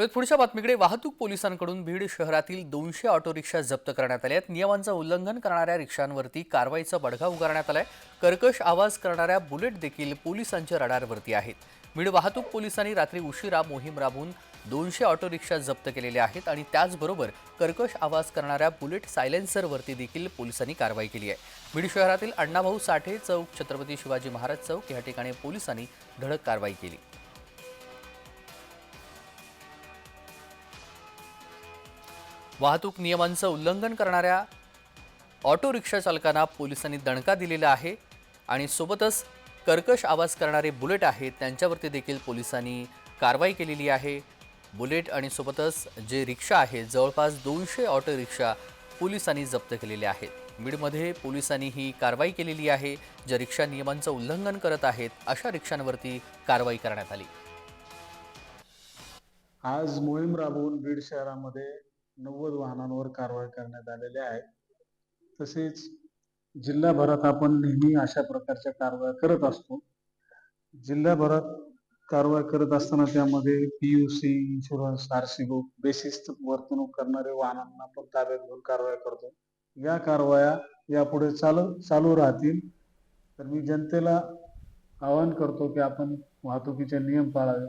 म्हणजे पुढच्या बातमीकडे वाहतूक पोलिसांकडून बीड शहरातील दोनशे ऑटो रिक्षा जप्त करण्यात आल्या आहेत. नियमांचं उल्लंघन करणाऱ्या रिक्षांवरती कारवाईचा बडगा उगारण्यात आलाय. कर्कश आवाज करणाऱ्या बुलेट देखील पोलिसांच्या रडारवरती आहेत. बीड वाहतूक पोलिसांनी रात्री उशिरा मोहीम राबवून दोनशे ऑटो रिक्षा जप्त केलेल्या आहेत आणि त्याचबरोबर कर्कश आवाज करणाऱ्या बुलेट सायलेन्सरवरती देखील पोलिसांनी कारवाई केली आहे. बीड शहरातील अण्णाभाऊ साठे चौक छत्रपती शिवाजी महाराज चौक या ठिकाणी पोलिसांनी धडक कारवाई केली. वाहतूक नियमांचं उल्लंघन करणाऱ्या ऑटो रिक्षा चालकांना पोलिसांनी दणका दिलेला आहे आणि सोबतच कर्कश आवाज करणारे बुलेट आहेत त्यांच्यावरती देखील पोलिसांनी कारवाई केलेली आहे. बुलेट आणि सोबतच जे रिक्षा आहेत जवळपास दोनशे ऑटो रिक्षा पोलिसांनी जप्त केलेल्या आहेत. बीडमध्ये पोलिसांनी ही कारवाई केलेली आहे ज्या रिक्षा नियमांचं उल्लंघन करत आहेत अशा रिक्षांवरती कारवाई करण्यात आली. आज मोहीम राबवून बीड शहरामध्ये नव्वद वाहनांवर कारवाई करण्यात आलेल्या आहेत तसेच जिल्हाभरात आपण नेहमी अशा प्रकारच्या कारवाया करत असतो. जिल्हाभरात कारवाई करत असताना त्यामध्ये पीयूसी इन्शुरन्स आरसी बुक बेसिस्त वर्तणूक करणारे वाहनांना आपण ताब्यात घेऊन कारवाया करतो. या कारवाया यापुढे चालू चालू राहतील. तर मी जनतेला आवाहन करतो की आपण वाहतुकीचे नियम पाळावे